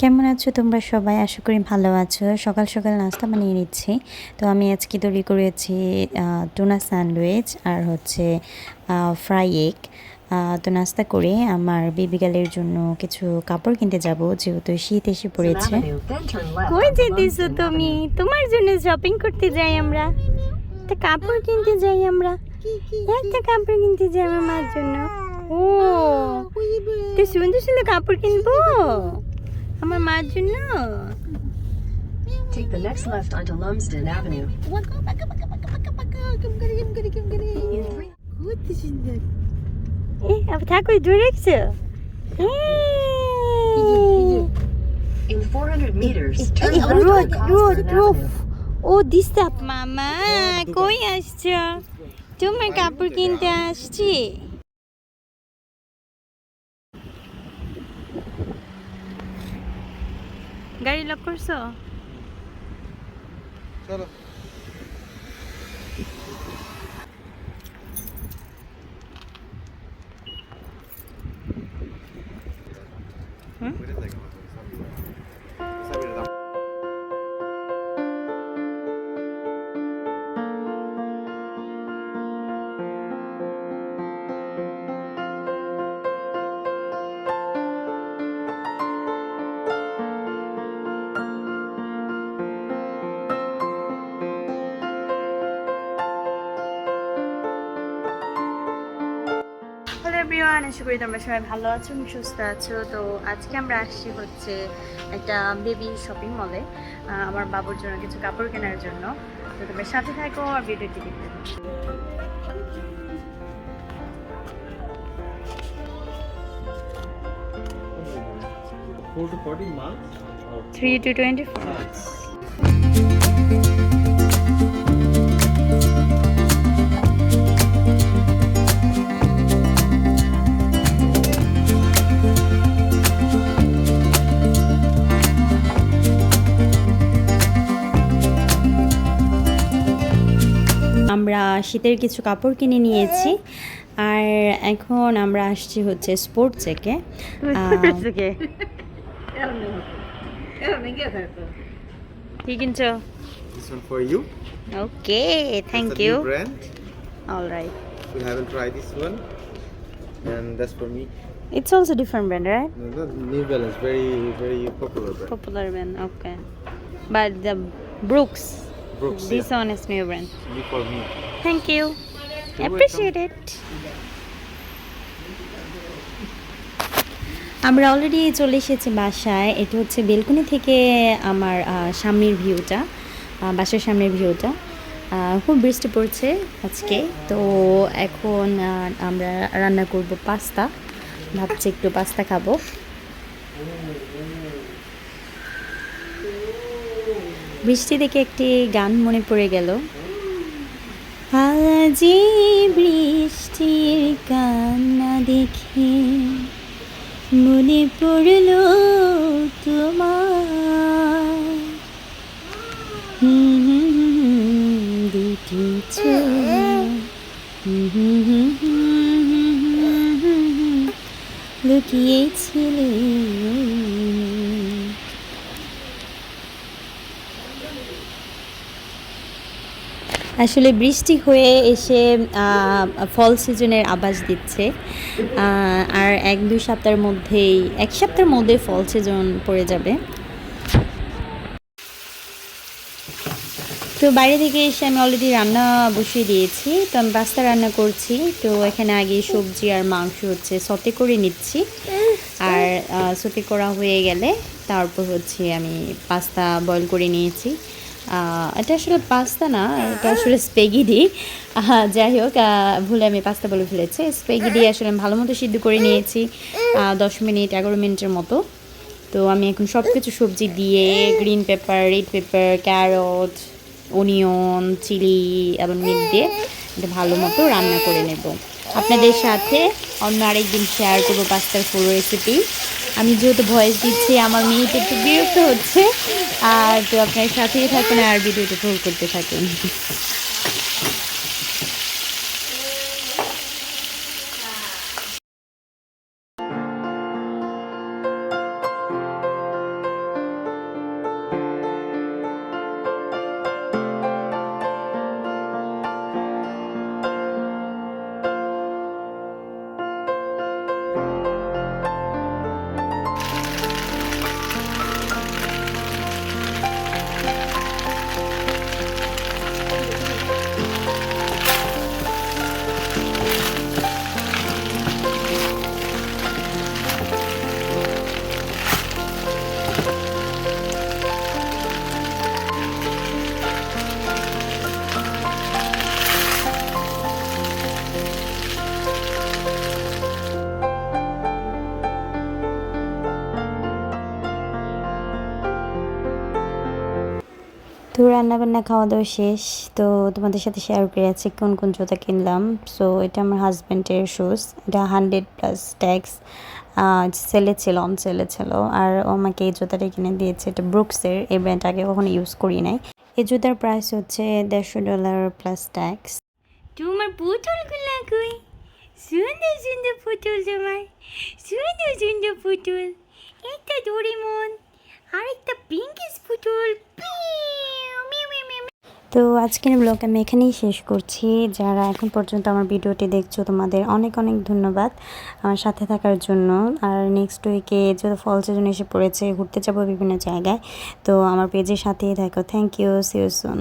কেমন আছো তোমরা সবাই? আশা করি ভালো আছো। সকাল সকাল নাস্তা বানিয়ে নিচ্ছি। তো আমি আজকে তৈরি করেছি টুনা স্যান্ডউইচ আর হচ্ছে ফ্রাই এগ। তো নাস্তা করে আমার বেবি গালের জন্য কিছু কাপড় কিনতে যাব, যেহেতু শীত এসে পড়েছে। কই যেতেছো তুমি? তোমার জন্য শপিং করতে যাই আমরা। একটা কাপড় কিনতে যাই আমরা। একটা কাপড় কিনতে যাই আমার মার জন্য। ও, তো সুন্দর সুন্দর কাপড় কিনবো? আমার মার জন্য Take the next left onto Lumsden Avenue. এ আবার ঠাকুর দূরে রেখেছো In 400 meters, turn left রোদ on road Cosford road Avenue. ও ডিস্টার্ব মামা কই আসছো তোমার কাপড় কিনতে আসছি গাড়ি লক করছ চলো হুম? এভরিওয়ান আশা করি তোমরা সবাই ভালো আছো সুস্থ আছো। তো আজকে আমরা আসছি হচ্ছে একটা বেবি শপিং মলে আমার বাবুর জন্য কিছু কাপড় কেনার জন্য। তো তোমরা সাথে থাকো আর ভিডিওটি দেখতে থাকো। থ্রি টু টোয়েন্টি ফোর আমরা শীতের কিছু কাপড় কিনে নিয়েছি আর এখন আমরা আসছি হচ্ছে স্পোর্টস থেকে কি কিনছো This one for you. Okay thank you new brand. All right We haven't tried this one. And that's for me. It's also different brand, right? No, the New Balance, very, very popular brand. Popular brand, okay. But the Brooks, Brooks, this yeah. one is new brand. New for me. Thank you. You're Appreciate it. আমরা already চলে এসেছি বাসায় এটা হচ্ছে balcony থেকে আমার সামনের ভিউটা বাসার সামনের ভিউটা খুব বৃষ্টি পড়ছে আজকে তো এখন আমরা রান্না করব পাস্তা ভাবছি একটু পাস্তা খাব বৃষ্টি দেখে একটি গান মনে পড়ে গেল আজ বৃষ্টির কান্না দেখে মনে পড়ল তোমার দুটি লুকিয়েছিলে আসলে বৃষ্টি হয়ে এসে ফল সিজনের আভাস দিচ্ছে। আর এক দুই সপ্তাহের মধ্যেই, এক সপ্তাহের মধ্যে ফল সিজন পড়ে যাবে। তো বাইরে থেকে এসে আমি অলরেডি রান্না বসিয়ে দিয়েছি। তো আমি পাস্তা রান্না করছি। তো এখানে আগে সবজি আর মাংস হচ্ছে সতে করে নিচ্ছি। আর সতে করা হয়ে গেলে তারপর হচ্ছে আমি পাস্তা বয়েল করে নিয়েছি। এটা আসলে পাস্তা না, এটা আসলে স্পেগিডি যাই হোক ভুলে আমি পাস্তা বলে ফেলেছি। স্পেগিডি আসলে ভালো মতো সিদ্ধ করে নিয়েছি দশ মিনিট, এগারো মিনিটের মতো। তো আমি এখন সব কিছু সবজি দিয়ে green pepper red pepper carrot onion chilli এবং মিট দিয়ে এটা ভালো মতো রান্না করে নেব। আপনাদের সাথে অন্য আরেকদিন শেয়ার করব পাস্তার ফুল রেসিপি আমি যেহেতু ভয়েস দিচ্ছি, আমার মেয়েটা একটু বিরক্ত হচ্ছে। আর তো আপনার সাথেই থাকুন আর ভিডিওটা ভুল করতে থাকুন। তো রান্না বান্না খাওয়া দাওয়া শেষ। তো তোমাদের সাথে শেয়ার করে আছি কোন কোন জুতা কিনলাম। সো এটা আমার হাজব্যান্ডের শুজ এটা হান্ড্রেড প্লাস ট্যাক্স সেলে ছিল অন সেলে ছিল। আর ও আমাকে এই জুতাটা কিনে দিয়েছে, এটা ব্রুকসের এই ব্র্যান্ড আগে কখনো ইউজ করি নাই। এই জুতার প্রাইস হচ্ছে দেড়শো ডলার প্লাস ট্যাক্স তোমার কই? সুন্দর সুন্দর পুতুল তোমার, সুন্দর সুন্দর পুতুল। একটা ডোরেমন আরেকটা পিঙ্কিস পুতুল। তো আজকের ব্লগ আমি এখানেই শেষ করছি। যারা এখন পর্যন্ত আমার ভিডিওটি দেখছ, তোমাদের অনেক অনেক ধন্যবাদ আমার সাথে থাকার জন্য। আর নেক্সট উইকে যেহেতু ফল সিজন এসে পড়েছে, ঘুরতে যাব বিভিন্ন জায়গায়। তো আমার পেজের সাথেই থাকো। Thank you see you soon